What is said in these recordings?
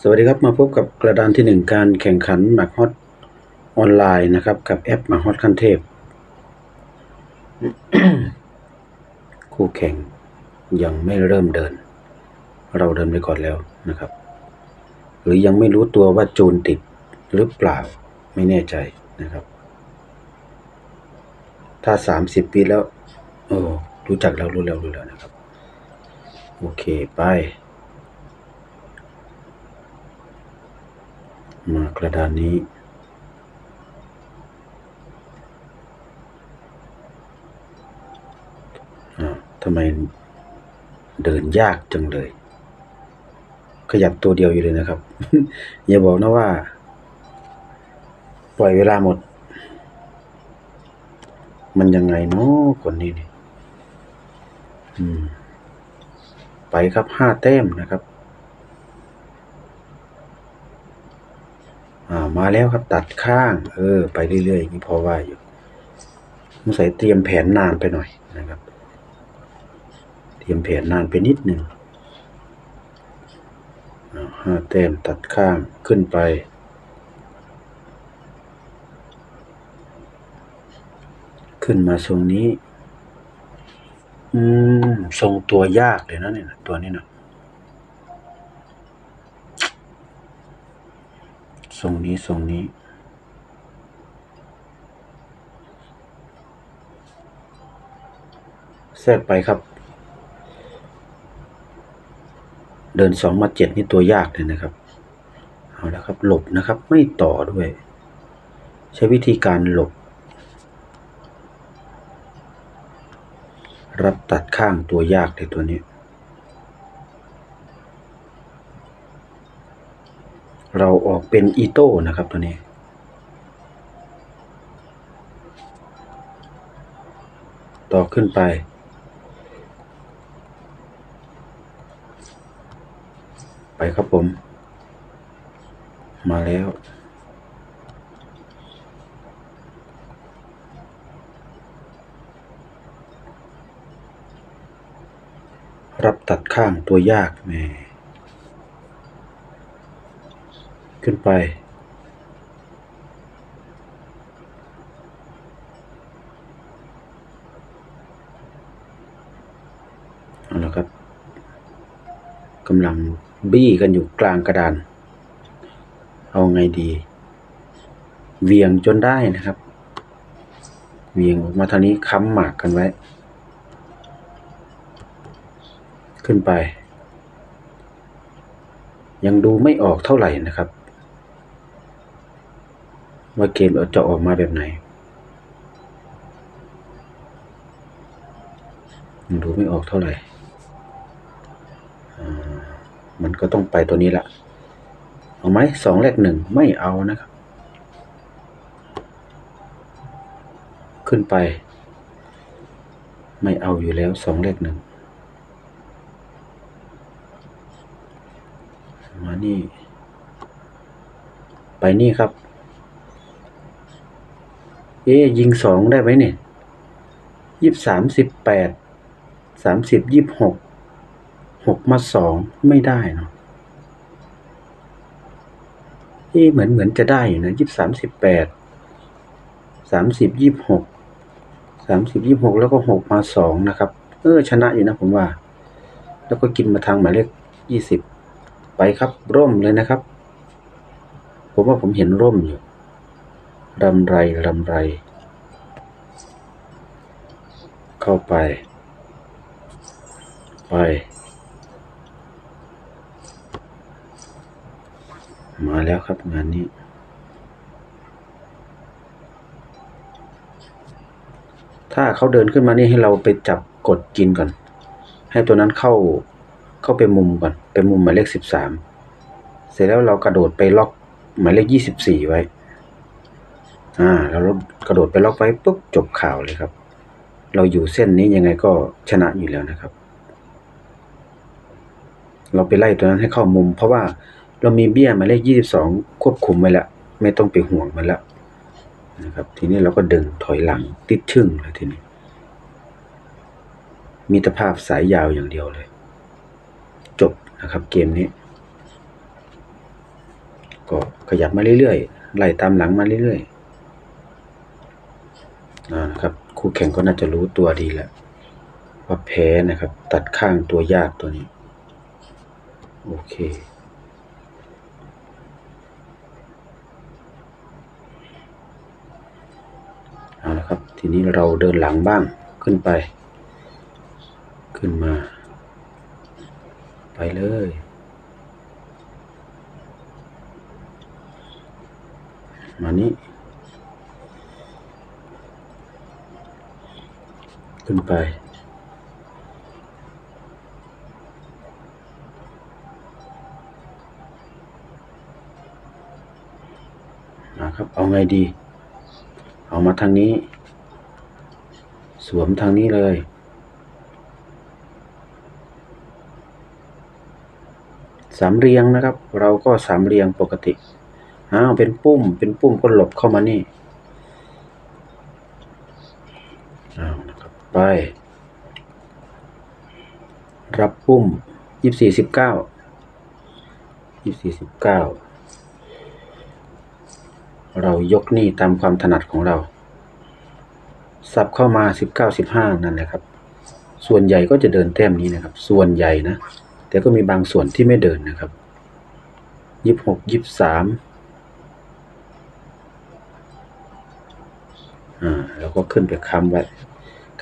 สวัสดีครับมาพบกับกระดานที่หนึ่งการแข่งขันหมากฮอตออนไลน์นะครับ กับแอปหมากฮอตขั้นเทพ คู่แข่งยังไม่เริ่มเดิน เราเดินไปก่อนแล้วนะครับ หรือยังไม่รู้ตัวว่าจูนติดหรือเปล่าไม่แน่ใจนะครับ ถ้าสามสิบปีแล้ว โอ้รู้จักแล้วรู้แล้วรู้แล้วนะครับ โอเค ไป มากระดานนี้ ทำไมเดินยากจังเลย ขยับตัวเดียวอยู่เลยนะครับ อย่าบอกนะว่า ปล่อยเวลาหมด มันยังไงเนาะคนนี้นี่ไปครับห้าแต้มนะครับามาแล้วครับตัดข้าง เออ ไปเรื่อยๆอย่างนี้พอว่าอยู่สงสัยเตรียมแผนนานไปหน่อยนะครับ เตรียมแผนนานไปนิดหนึ่งอ่าห้าแต้มตัดข้างขึ้นไปขึ้นมาทรงนี้ อืม ทรงตัวยากเลยนะเนี่ยนะตัวนี้นะ ทรงนี้ทรงนี้ แทรกไปครับ เดินสองมาเจ็ดนี่ตัวยากเลยนะครับ เอาล้วครับ หลบนะครับ ไม่ต่อด้วย ใช้วิธีการหลบ รับตัดข้างตัวยากเลยตัวนี้ เราออกเป็นอีโต้นะครับตัวนี้ต่อขึ้นไป ไปครับผม มาแล้ว รับตัดข้างตัวยากแหม่ ขึ้นไป เอาละครับกำลังบี้กันอยู่กลางกระดาน เอาไงดีเวียงจนได้นะครับ เวียงออกมาทางนี้ค้ำหมากกันไว้ ขึ้นไป ยังดูไม่ออกเท่าไหร่นะครับ ว่าเกมจะออกมาแบบไหนยังดูไม่ออกเท่าไหร่ มันก็ต้องไปตัวนี้ละเอาไหมสองแรกหนึ่งไม่เอานะครับ ขึ้นไป ไม่เอาอยู่แล้วสองเลขหนึ่งมานี่ ไปนี่ครับ เอ๊ยิงสองได้ไหมเนี่ยยี่สิบสามสิบแปดสามสิบยี่สิบหกหกมาสองไม่ได้เนาะเอ๊เหมือนเหมือนจะได้อยู่นะยี่สิบสามสิบแปดสามสิบยี่สิบหกสามสิบยี่สิบหกแล้วก็หกมาสองนะครับ เออชนะอยู่นะผมว่า แล้วก็กินมาทางหมายเลขยี่สิบไปครับร่มเลยนะครับ ผมว่าผมเห็นร่มอยู่ รำไรรำไร เข้าไป ไป มาแล้วครับงานนี้ถ้าเขาเดินขึ้นมานี่ให้เราไปจับกดกินก่อน ให้ตัวนั้นเข้าเข้าไปมุมก่อนไปมุมหมายเลขสิบสามเสร็จแล้วเรากระโดดไปล็อกหมายเลขยี่สิบสี่ไว้ อ่าเรากระโดดไปล็อกไว้ปุ๊บจบข่าวเลยครับ เราอยู่เส้นนี้ยังไงก็ชนะอยู่แล้วนะครับ เราไปไล่ตัวนั้นให้เข้ามุม เพราะว่าเรามีเบี้ยหมายเลขยี่สิบสองควบคุมไว้แล้วไม่ต้องไปห่วงมันแล้วนะครับทีนี้เราก็ดึงถอยหลังติดชึ่งเลยทีนี้ มีตภาพสายยาวอย่างเดียวเลย จบนะครับเกมนี้ ก็ขยับมาเรื่อยๆไล่ตามหลังมาเรื่อยๆอ่า นะครับ คู่แข่งก็น่าจะรู้ตัวดีแหล้วว่าแพ้นะครับ ตัดข้างตัวยากตัวนี้ โอเคเอาละครับ ทีนี้เราเดินหลังบ้างขึ้นไป ขึ้นมา ไปเลยมานี้ ขึ้นไป นะครับ เอาไงดี เอามาทางนี้ สวมทางนี้เลยสามเรียงนะครับ เราก็สามเรียงปกติอ้าวเป็นปุ้มเป็นปุ้มก็หลบเข้ามานี่อ้าวนะครับ ไป รับปุ้มยี่สี่สิบเก้ายี่สี่สิบเก้าเรายกหนี้ตามความถนัดของเรา สับเข้ามาสิบเก้าสิบห้านั่นแหละครับ ส่วนใหญ่ก็จะเดินแต้มนี้นะครับ ส่วนใหญ่นะ แต่ก็มีบางส่วนที่ไม่เดินนะครับยี่หกยี่สามอ่าแล้วก็ขึ้นไปค้ำไว้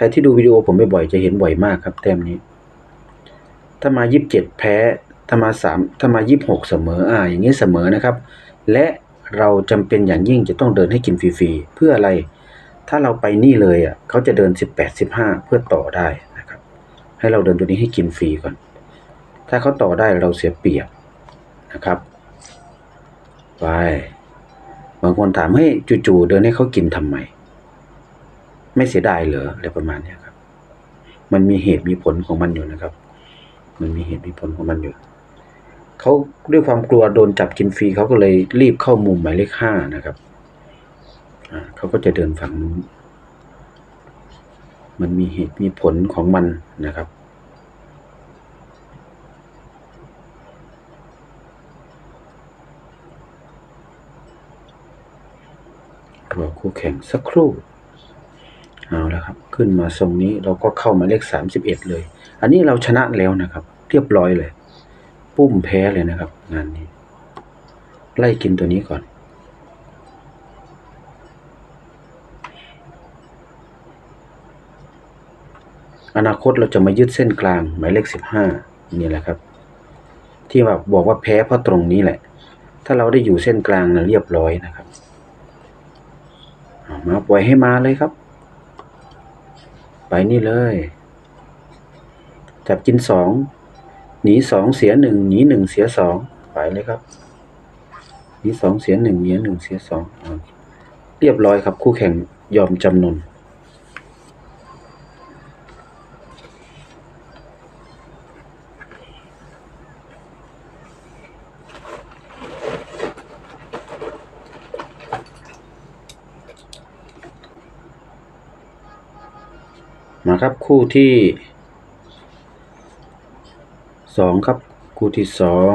ครที่ดูวิดีโอผมบ่อยๆจะเห็นบ่อยมากครับ แต้มนี้ ถ้ามายี่สิบเจ็ดแพ้ ถ้ามาสามถ้ามายี่สิบหกเสมอ อ่า อย่างนี้เสมอนะครับ และเราจำเป็นอย่างยิ่งจะต้องเดินให้กินฟรีๆ เพื่ออะไร ถ้าเราไปนี่เลยอะเขาจะเดินสิบแปดสิบห้าเพื่อต่อได้นะครับ ให้เราเดินตัวนี้ให้กินฟรีก่อน ถ้าเขาต่อได้เราเสียเปรียบนะครับ ไป บางคนถามให้จู่ๆเดินให้เขากินทำไม ไม่เสียดายเหรออะไรประมาณเนี้ยครับ มันมีเหตุมีผลของมันอยู่นะครับ มันมีเหตุมีผลของมันอยู่เขาด้วยความกลัวโดนจับกินฟรีเขาก็เลยรีบเข้ามุมหมายเลขห้านะครับเขาก็จะเดินฝั่งนู้นมันมีเหตุมีผลของมันนะครับ รอคู่แข่งสักครู่ เอาแล้วครับ ขึ้นมาทรงนี้เราก็เข้ามาเลขสามสิบเอ็ดเลย อันนี้เราชนะแล้วนะครับ เรียบร้อยเลย ปุ้มแพ้เลยนะครับ งานนี้ ไล่กินตัวนี้ก่อน อนาคตเราจะมายึดเส้นกลาง หมายเลขสิบห้านี่แหละครับ ที่ว่าบอกว่าแพ้เพราะตรงนี้แหละ ถ้าเราได้อยู่เส้นกลางนะเรียบร้อยนะครับมาปล่อยให้มาเลยครับ ไปนี่เลย จับกินสองหนีสองเสียหนึ่งหนีหนึ่งเสียสองไปเลยครับหนีสองเสียหนึ่งหนีหนึ่งเสียสองเรียบร้อยครับคู่แข่งยอมจำนน มาครับคู่ที่สองครับ คู่ที่สอง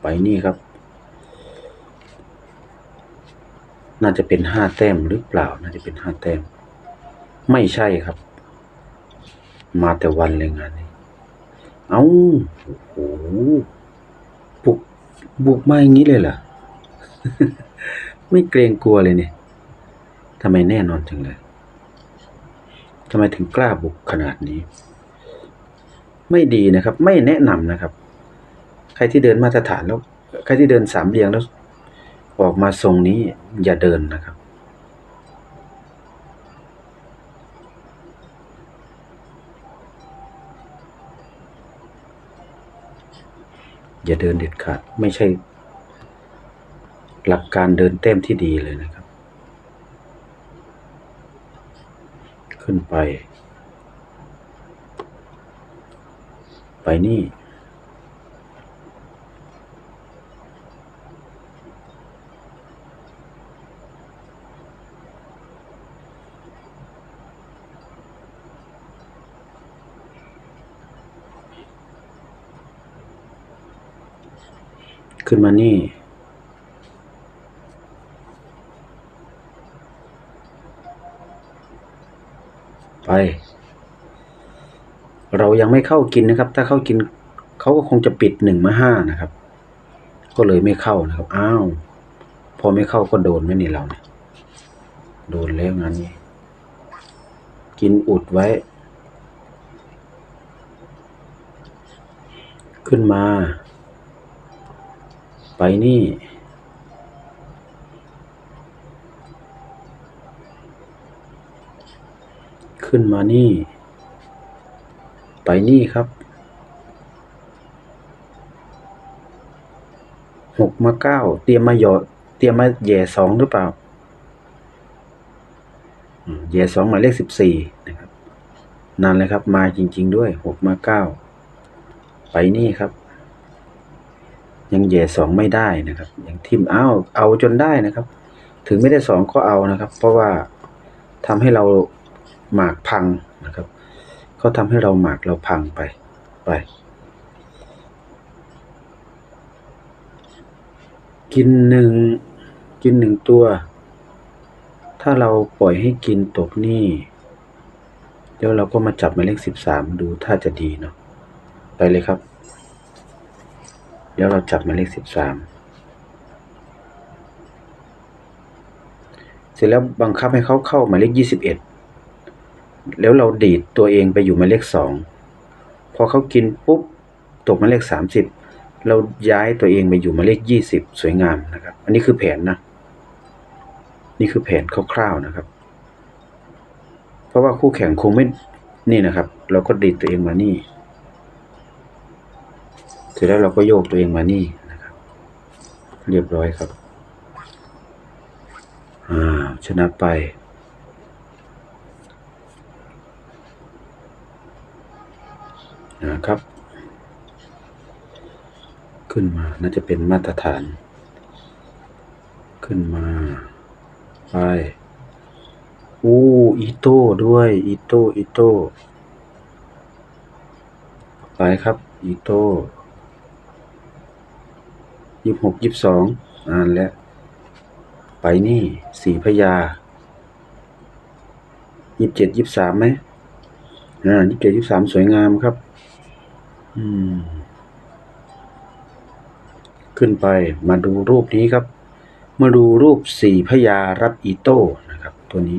ไปนี่ครับ น่าจะเป็นห้าแต้มหรือเปล่า น่าจะเป็นห้าแต้ม ไม่ใช่ครับ มาแต่วันเลยงานนี้ เอาโอ้โหบุกบุกมาอย่างนี้เลยเหรอไม่เกรงกลัวเลยเนี่ยทำไมแน่นอนจังเลย ทำไมถึงกล้าบุกขนาดนี้ ไม่ดีนะครับ ไม่แนะนำนะครับ ใครที่เดินมาตรฐานแล้ว ใครที่เดินสามเรียงแล้ว ออกมาทรงนี้อย่าเดินนะครับอย่าเดินเด็ดขาด ไม่ใช่ หลักการเดินเต้มที่ดีเลยนะครับ ขึ้นไป ไปนี่ ขึ้นมานี่ เรายังไม่เข้ากินนะครับ ถ้าเข้ากินเขาก็คงจะปิดหนึ่งมาห้านะครับ ก็เลยไม่เข้านะครับอ้าวพอไม่เข้าก็โดนไหมนี่เราเนี่ยโดนแล้วงานนี้กินอุดไว้ ขึ้นมา ไปนี่ ขึ้นมานี่ ไปนี่ครับหกมาเก้าเตรียมมาหยอดเตรียมมาแย่สองหรือเปล่าแย่สองหมายเลขสิบสี่นะครับนั่นเลยครับ มาจริง ๆ ด้วยหกมาเก้าไปนี่ครับ ยังแย่สองไม่ได้นะครับ ยังทิมเอาเอาจนได้นะครับ ถึงไม่ได้สองก็เอานะครับ เพราะว่าทำให้เรา หมากพังนะครับเขาทำให้เราหมากเราพังไปไป กินหนึ่งกินหนึ่งตัว ถ้าเราปล่อยให้กินตกนี่เดี๋ยวเราก็มาจับหมายเลขสิบสามดูถ้าจะดีเนาะไปเลยครับ เดี๋ยวเราจับหมายเลขสิบสามเสร็จแล้วบังคับให้เขาเข้าหมายเลขยี่สิบเอ็ด แล้วเราดีดตัวเองไปอยู่หมายเลขสองพอเขากินปุ๊บตกหมายเลขสามสิบเราย้ายตัวเองไปอยู่หมายเลขยี่สิบสวยงามนะครับ อันนี้คือแผนนะนี่คือแผนคร่าวๆนะครับ เพราะว่าคู่แข่งคงไม่นี่นะครับ เราก็ดีดตัวเองมานี่เสร็จแล้วเราก็โยกตัวเองมานี่นะครับ เรียบร้อยครับ อ่าชนะไป นะครับ ขึ้นมา น่าจะเป็นมาตรฐาน ขึ้นมา ไปอู้อีโต้ด้วย อีโต้ อีโต้ไปครับ อีโต้ยี่หกยี่สองอ่านแล้ว ไปนี่ สีพญายี่เจ็ดยี่สามไหมอ่ายี่เจ็ดยี่สามสวยงามครับ ขึ้นไปมาดูรูปนี้ครับ มาดูรูปสี่พญารับอีโต้นะครับ ตัวนี้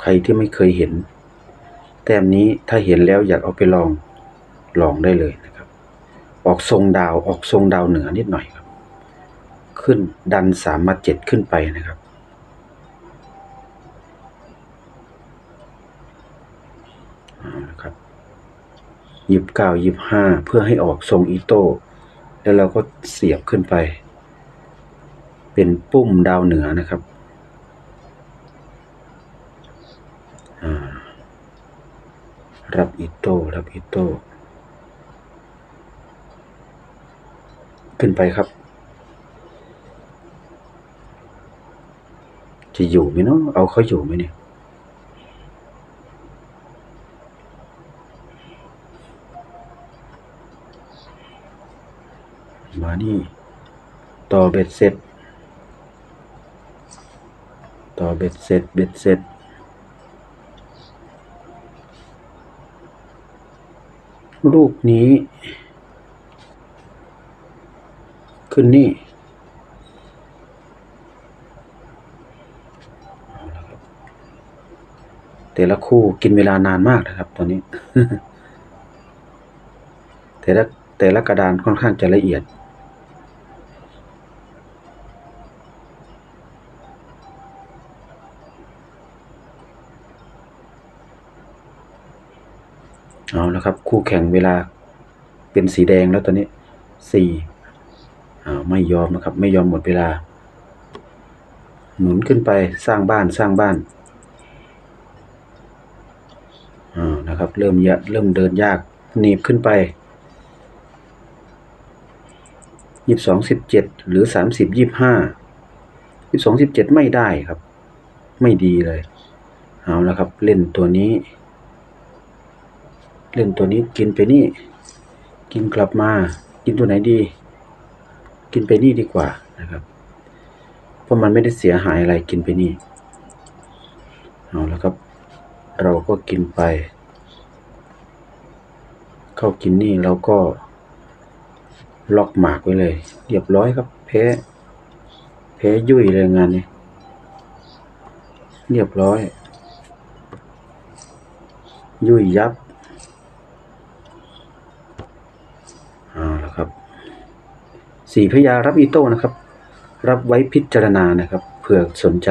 ใครที่ไม่เคยเห็น แต้มนี้ถ้าเห็นแล้วอยากเอาไปลองลองได้เลยนะครับ ออกทรงดาวออกทรงดาวเหนือนิดหน่อยครับ ขึ้นดันสามมาเจ็ดขึ้นไปนะครับ ยิบเก้ายิบห้าเพื่อให้ออกทรงอีโต้แล้วเราก็เสียบขึ้นไป เป็นปุ้มดาวเหนือนะครับรับอีโต้รับอีโต้ขึ้นไปครับ จะอยู่ไหมเนาะเอาเขาอยู่ไหมเนี่ย นี่ ต่อเบ็ดเสร็จ ต่อเบ็ดเสร็จ เบ็ดเสร็จรูปนี้ ขึ้นนี่เอาละครับแต่ละคู่กินเวลานานมากนะครับ ตอนนี้ แต่ละแต่ละกระดานค่อนข้างจะละเอียดะครับ คู่แข่งเวลาเป็นสีแดงแล้วตอนนี้สี่อ้าไม่ยอมนะครับ ไม่ยอมหมดเวลาหนุนขึ้นไปสร้างบ้านสร้างบ้านอ้านะครับ เริ่มยะเริ่มเดินยากหนีบขึ้นไปยี่สิบสองสิบเจ็ดหรือสามสิบยี่ห้ายี่สองสิบเจ็ดไม่ได้ครับ ไม่ดีเลย เอาละครับ เล่นตัวนี้ เล่นตัวนี้กินไปนี่ กินกลับมา กินตัวไหนดี กินไปนี่ดีกว่านะครับ เพราะมันไม่ได้เสียหายอะไรกินไปนี่เอาแล้วครับ เราก็กินไป เข้ากินนี่เราก็ ล็อกหมากไว้เลย เรียบร้อยครับ แพ้แพ้ยุ่ยเลยงานนี้เรียบร้อย ยุ่ยยับเอาละครับ สีพญารับอีโต้นะครับ รับไว้พิจารณานะครับเผื่อสนใจ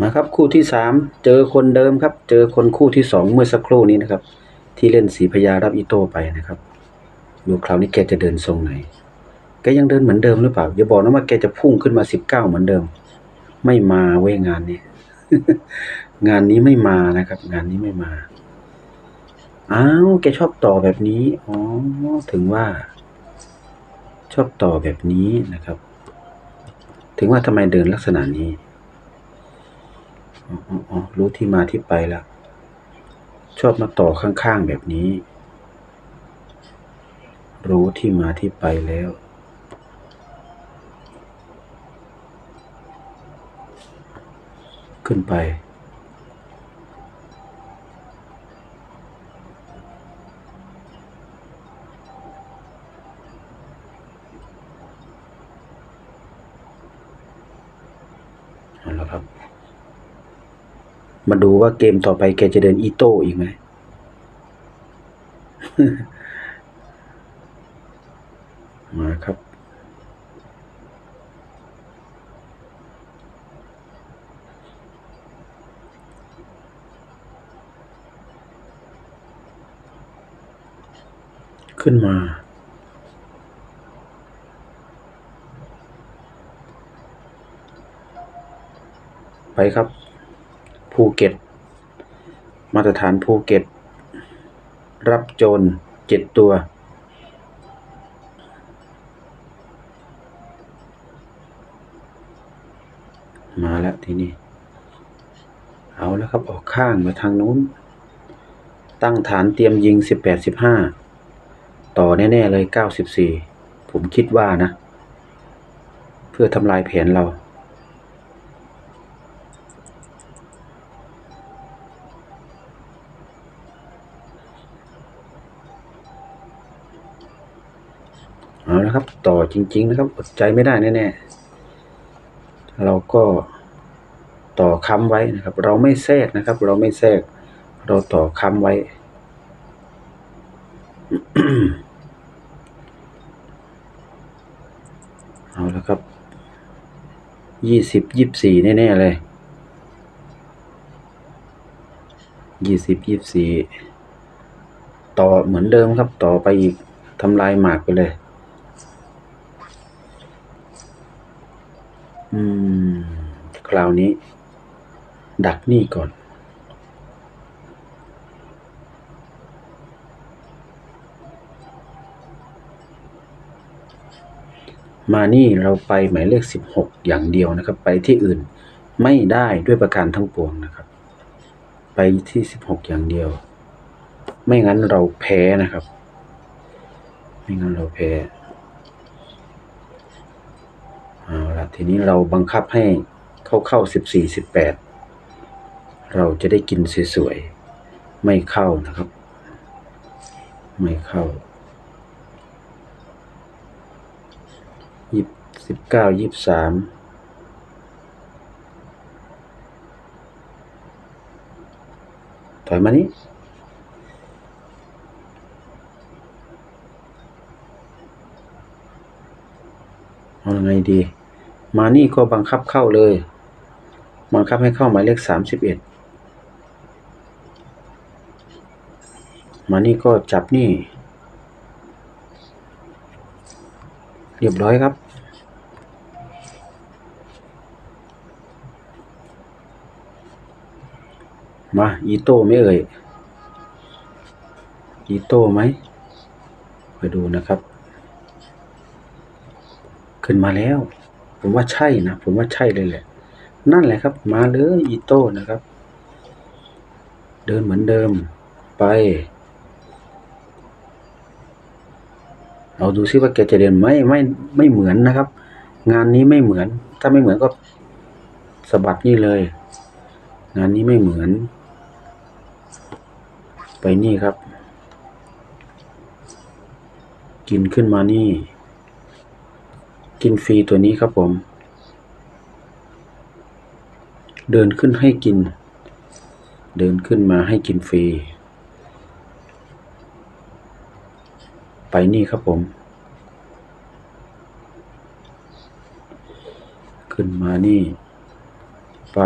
มาครับคู่ที่สามเจอคนเดิมครับ เจอคนคู่ที่สองเมื่อสักครู่นี้นะครับ ที่เล่นสีพญารับอีโต้ไปนะครับดูคราวนี้แกจะเดินทรงไหนแกยังเดินเหมือนเดิมหรือเปล่าอย่าบอกนะว่าแกจะพุ่งขึ้นมาสิบเก้าเหมือนเดิม ไม่มาเว้ยงานนี้ งานนี้ไม่มานะครับ งานนี้ไม่มา อ้าว แกชอบต่อแบบนี้ อ๋อ ถึงว่า ชอบต่อแบบนี้นะครับ ถึงว่าทำไมเดินลักษณะนี้ อ๋ออ๋ออ๋อรู้ที่มาที่ไปแล้ว ชอบมาต่อข้างๆแบบนี้ รู้ที่มาที่ไปแล้วขึ้นไป เอาละครับ มาดูว่าเกมต่อไปแกจะเดินอีโต้อีกไหม มาครับ ขึ้นมาไปครับ ภูเก็ต มาตรฐานภูเก็ต รับโจรเจ็ดตัว มาแล้วทีนี้ เอาแล้วครับ ออกข้างมาทางนู้น ตั้งฐานเตรียมยิงสิบแปดสิบห้าต่อแน่ ๆ เลยเก้าสิบสี่ผมคิดว่านะ เพื่อทำลายแผนเราเอา จริง ๆ นะครับอดใจไม่ได้แน่ๆเราก็ต่อค้ำไว้นะครับ เราไม่แทรกนะครับ เราไม่แทรก เราต่อค้ำไว้ เอาละครับยี่สิบยี่สี่แน่ๆเลยยี่สิบยี่สี่ต่อเหมือนเดิมครับ ต่อไปอีกทำลายหมากไปเลย อืม คราวนี้ ดักนี่ก่อน มานี่เราไปหมายเลขสิบหกอย่างเดียวนะครับ ไปที่อื่นไม่ได้ด้วยประการทั้งปวงนะครับ ไปที่สิบหกอย่างเดียว ไม่งั้นเราแพ้นะครับ ไม่งั้นเราแพ้ เอาละ ทีนี้เราบังคับให้เข้าเข้าสิบสี่สิบแปดเราจะได้กินสวยๆไม่เข้านะครับ ไม่เข้ายี่สิบเก้ายี่สามถอยมานี้เอาไงดี มานี่ก็บังคับเข้าเลย บังคับให้เข้าหมายเลขสามสิบเอ็ดมานี่ก็จับนี่ เรียบร้อยครับ มาอีโต้ไหม่เอ่ยอีโต้ไหมไปดูนะครับ ขึ้นมาแล้ว ผมว่าใช่นะ ผมว่าใช่เลยแหละ นั่นแหละครับ มาเลยอีโต้นะครับ เดินเหมือนเดิมไปเอาดูซิว่าแกจะเดินไหมไม่ไม่เหมือนนะครับ งานนี้ไม่เหมือน ถ้าไม่เหมือนก็สะบัดนี่เลย งานนี้ไม่เหมือน ไปนี่ครับ กินขึ้นมานี่ กินฟรีตัวนี้ครับผม เดินขึ้นให้กิน เดินขึ้นมาให้กินฟรี ไปนี่ครับผม ขึ้นมานี่ ไป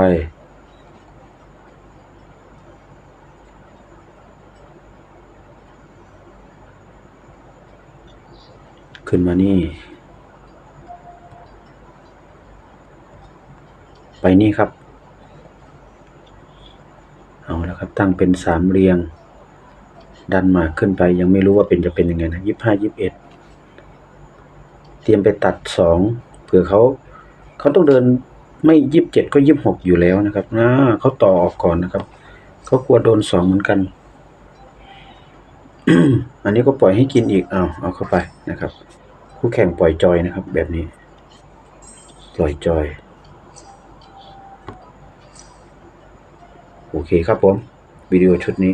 ขึ้นมานี่ ไปนี่ครับ เอาแล้วครับตั้งเป็นสามเรียง ดันมาขึ้นไปยังไม่รู้ว่าเป็นจะเป็นยังไงนะยี่ห้ายี่สิบเอ็ดเตรียมไปตัดสองเผื่อเขาเขาต้องเดินไม่ยี่สิบเจ็ดก็ยี่สิบหกอยู่แล้วนะครับนะเขาต่อออกก่อนนะครับเขากลัวโดนสองเหมือนกัน อันนี้ก็ปล่อยให้กินอีกเอาเอาเข้าไปนะครับ คู่แข่งปล่อยจอยนะครับ แบบนี้ ปล่อยจอย โอเคครับผม วิดีโอชุดนี้